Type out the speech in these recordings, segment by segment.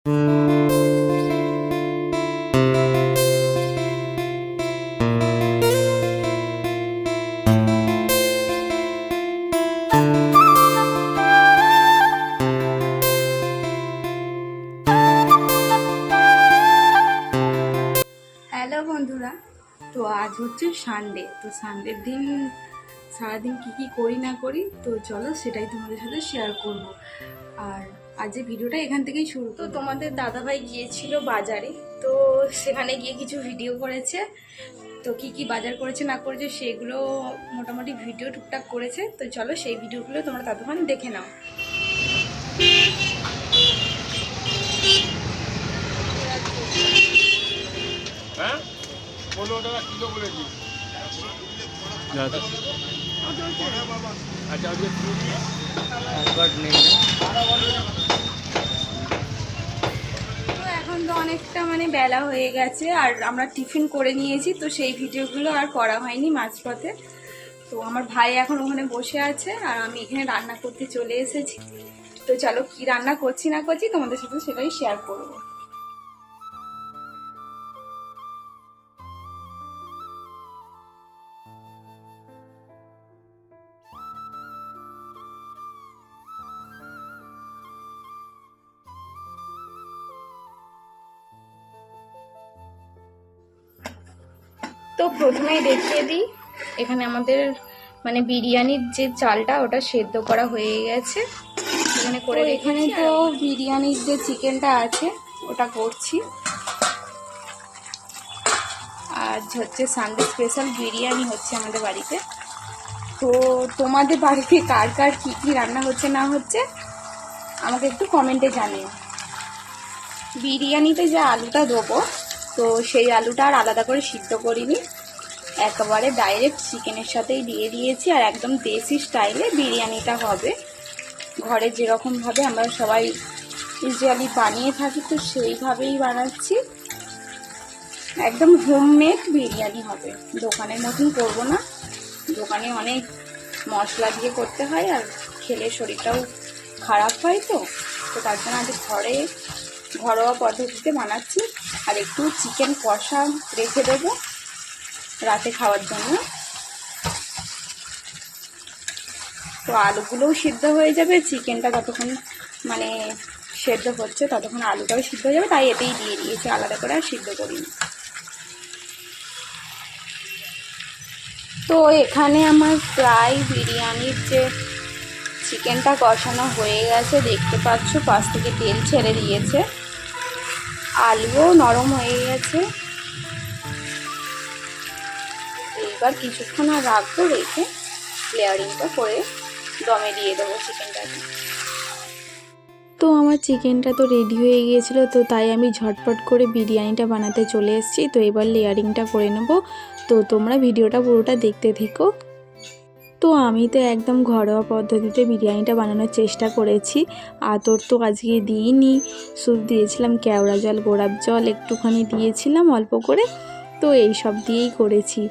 Hello বন্ধুরা, তো আজ হচ্ছে সানডে তো সানডের দিন, সারাদিন কি কি করি না করি, তো চলো সেটাই তোমাদের সাথে শেয়ার করব। আর আজ এই ভিডিওটা এখান থেকেই শুরু তো তোমাদের দাদাভাই গিয়েছিল বাজারে তো সেখানে গিয়ে কিছু ভিডিও করেছে। তো কি কি বাজার করেছে না করেছে সেগুলো মোটামুটি ভিডিও টুকটাক করেছে। তো চলো সেই ভিডিওগুলো তোমরা ততক্ষণ দেখে নাও। হ্যাঁ? টাকা কিলো বলেছি। তো এখন তো অনেকটা মানে বেলা হয়ে গেছে, আর আমরা টিফিন করে নিয়েছি, তো সেই ভিডিওগুলো আর করা হয়নি মাঝপথে। তো আমার ভাই এখন ওখানে বসে আছে, আর আমি এখানে রান্না করতে চলে এসেছি। তো চলো কি রান্না করছি না করছি তোমাদের সাথে সেটাই শেয়ার করব। তো প্রথমেই দেখিয়ে দিই। এখানে আমাদের মানে বিরিয়ানির যে চালটা ওটা সেদ্ধ করা হয়ে গেছে। এখানে করে এখানে তো বিরিয়ানির যে চিকেনটা আছে ওটা করছি। আজ হচ্ছে সানডে স্পেশাল বিরিয়ানি হচ্ছে আমাদের বাড়িতে। তো তোমাদের বাড়িতে কার কার কী কী রান্না হচ্ছে না হচ্ছে আমাকে একটু কমেন্টে জানিও। বিরিয়ানিতে যে আলুটা দেবো তো সেই আলুটা আর আলাদা করে সিদ্ধ করিনি। একেবারে ডাইরেক্ট চিকেনের সাথেই দিয়ে দিয়েছি আর একদম দেশি স্টাইলে বিরিয়ানিটা হবে। ঘরে যেরকমভাবে আমরা সবাই ইউজুয়ালি বানিয়ে থাকি, তো সেইভাবেই বানাচ্ছি। একদম হোমমেড বিরিয়ানি হবে। দোকানের মতন করব না। দোকানে অনেক মশলা দিয়ে করতে হয় আর খেলে শরীরটাও খারাপ হয় তো। তো তার জন্য আজ ঘরে ঘরোয়া পদ্ধতিতে বানাচ্ছি। আর একটু চিকেন কষা রেখে দেবো রাতে খাওয়ার জন্য। তো আলুগুলোও সিদ্ধ হয়ে যাবে চিকেনটা ততক্ষণ মানে সেদ্ধ হচ্ছে ততক্ষণ আলুটাও সিদ্ধ হয়ে যাবে, তাই এতেই দিয়ে দিয়েছি, আলাদা করে আর সিদ্ধ করিনি। তো এখানে আমার প্রায় বিরিয়ানির যে চিকেনটা কষানো হয়ে গেছে, দেখতে পাচ্ছ, পাশ থেকে তেল ছেড়ে দিয়েছে। আলুও নরম হয়ে গেছে। এইবার কিছুক্ষণ আর রাখব রেখে লেয়ারিংটা করে দমে দিয়ে দেবো চিকেনটাকে। তো আমার চিকেনটা তো রেডি হয়ে গিয়েছিল, তো তাই আমি ঝটপট করে বিরিয়ানিটা বানাতে চলে এসেছি। তো এবার লেয়ারিংটা করে নেব। তো তোমরা ভিডিওটা পুরোটা দেখতে থেকো। তো আমি তো একদম ঘরোয়া পদ্ধতিতে বিরিয়ানিটা বানানোর চেষ্টা করেছি। আতর তো আজকে দিইনি। শুধু দিয়েছিলাম, কেওড়া জল, গোলাপ জল একটুখানি দিয়েছিলাম অল্প করে। তো এই সব দিয়েই করেছি।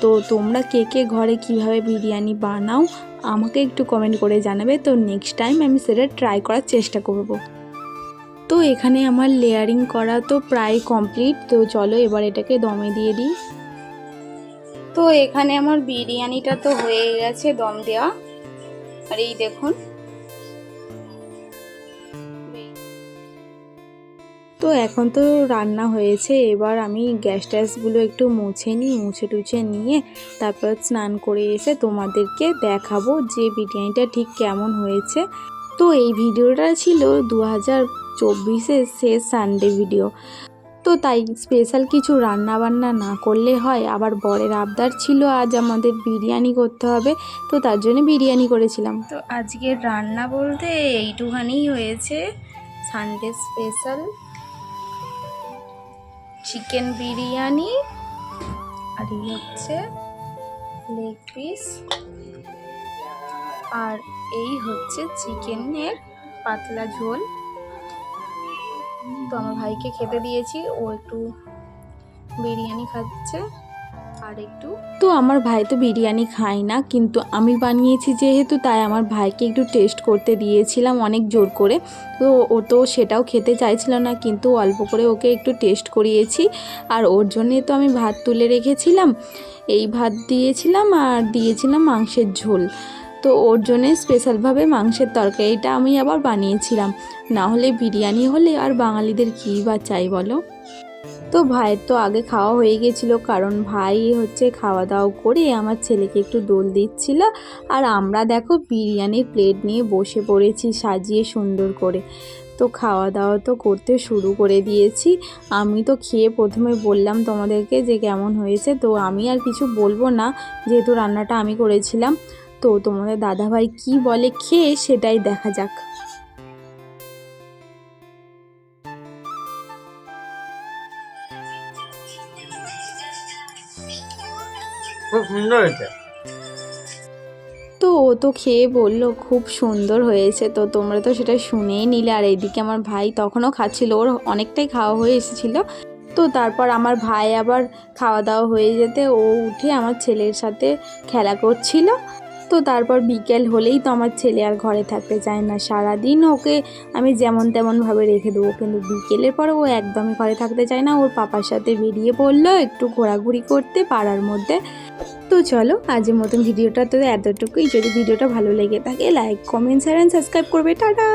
তো তোমরা কে কে ঘরে কীভাবে বিরিয়ানি বানাও আমাকে একটু কমেন্ট করে জানাবে। তো নেক্সট টাইম আমি সেটা ট্রাই করার চেষ্টা করব। তো এখানে আমার লেয়ারিং করা তো প্রায় কমপ্লিট তো চলো এবার এটাকে দমে দিয়ে দিই। তো এখানে আমার বিরিয়ানিটা তো হয়ে গেছে, দম দেওয়া। আর এই দেখুন। তো এখন তো রান্না হয়েছে, এবার আমি গ্যাস ট্যাসগুলো একটু মুছে নিই, মুছে টুছে নিয়ে তারপর স্নান করে এসে তোমাদেরকে দেখাবো যে বিরিয়ানিটা ঠিক কেমন হয়েছে। তো এই ভিডিওটা ছিল দু হাজার চব্বিশের শেষ সানডে ভিডিও তো তাই স্পেশাল কিছু রান্না বান্না না করলে হয়। আবার বরের আবদার ছিল, আজ আমাদের বিরিয়ানি করতে হবে, তো তার জন্য বিরিয়ানি করেছিলাম। তো আজকের রান্না বলতে এইটুখানি হয়েছে। Sunday special chicken biryani. আর এই হচ্ছে লেগ পিস আর এই হচ্ছে চিকেনের পাতলা ঝোল। তো আমার ভাইকে খেতে দিয়েছি, ও একটু বিরিয়ানি খাচ্ছে আর একটু তো আমার ভাই তো বিরিয়ানি খায় না, কিন্তু আমি বানিয়েছি যেহেতু, তাই আমার ভাইকে একটু টেস্ট করতে দিয়েছিলাম অনেক জোর করে। তো ও তো সেটাও খেতে চাইছিল না, কিন্তু অল্প করে ওকে একটু টেস্ট করিয়েছি আর ওর জন্যে তো আমি ভাত তুলে রেখেছিলাম। এই ভাত দিয়েছিলাম আর দিয়েছিলাম মাংসের ঝোল। তো ওর জন্যে স্পেশালভাবে মাংসের তরকারিটা আমি আবার বানিয়েছিলাম। না হলে বিরিয়ানি হলে আর বাঙালিদের কী বা চাই বলো? তো ভাইয়ের তো আগে খাওয়া হয়ে গেছিল, কারণ ভাই হচ্ছে খাওয়া দাওয়া করে আমার ছেলেকে একটু দোল দিচ্ছিল। আর আমরা দেখো বিরিয়ানির প্লেট নিয়ে বসে পড়েছি সাজিয়ে সুন্দর করে। তো খাওয়া দাওয়া তো করতে শুরু করে দিয়েছি। আমি তো খেয়ে প্রথমে বললাম তোমাদেরকে যে কেমন হয়েছে, তো আমি আর কিছু বলব না। যেহেতু রান্নাটা আমি করেছিলাম তো তোমাদের দাদাভাই কি বলে খেয়ে সেটাই দেখা যাক। খুব সুন্দর হয়েছে। তো ও তো খেয়ে বলল খুব সুন্দর হয়েছে তো তোমরা তো সেটা শুনেই নিলে। আর এইদিকে আমার ভাই তখনও খাচ্ছিল ওর অনেকটাই খাওয়া হয়ে এসেছিল। তো তারপর আমার ভাই আবার খাওয়া দাওয়া হয়ে যেতে ও উঠে আমার ছেলের সাথে খেলা করছিল। তো তারপর বিকেল হলেই তো আমার ছেলে আর ঘরে থাকতে চায় না। সারাদিন ওকে আমি যেমন তেমনভাবে রেখে দেবো, কিন্তু বিকেলের পর ও একদমই ঘরে থাকতে চায় না। ওর পাপার সাথে বেরিয়ে পড়ল, একটু ঘোরাঘুরি করতে পাড়ার মধ্যে। তো চলো, আজের মতন ভিডিওটা তো এতটুকুই। যদি ভিডিওটা ভালো লেগে থাকে like comment share and subscribe করবে। টাটা!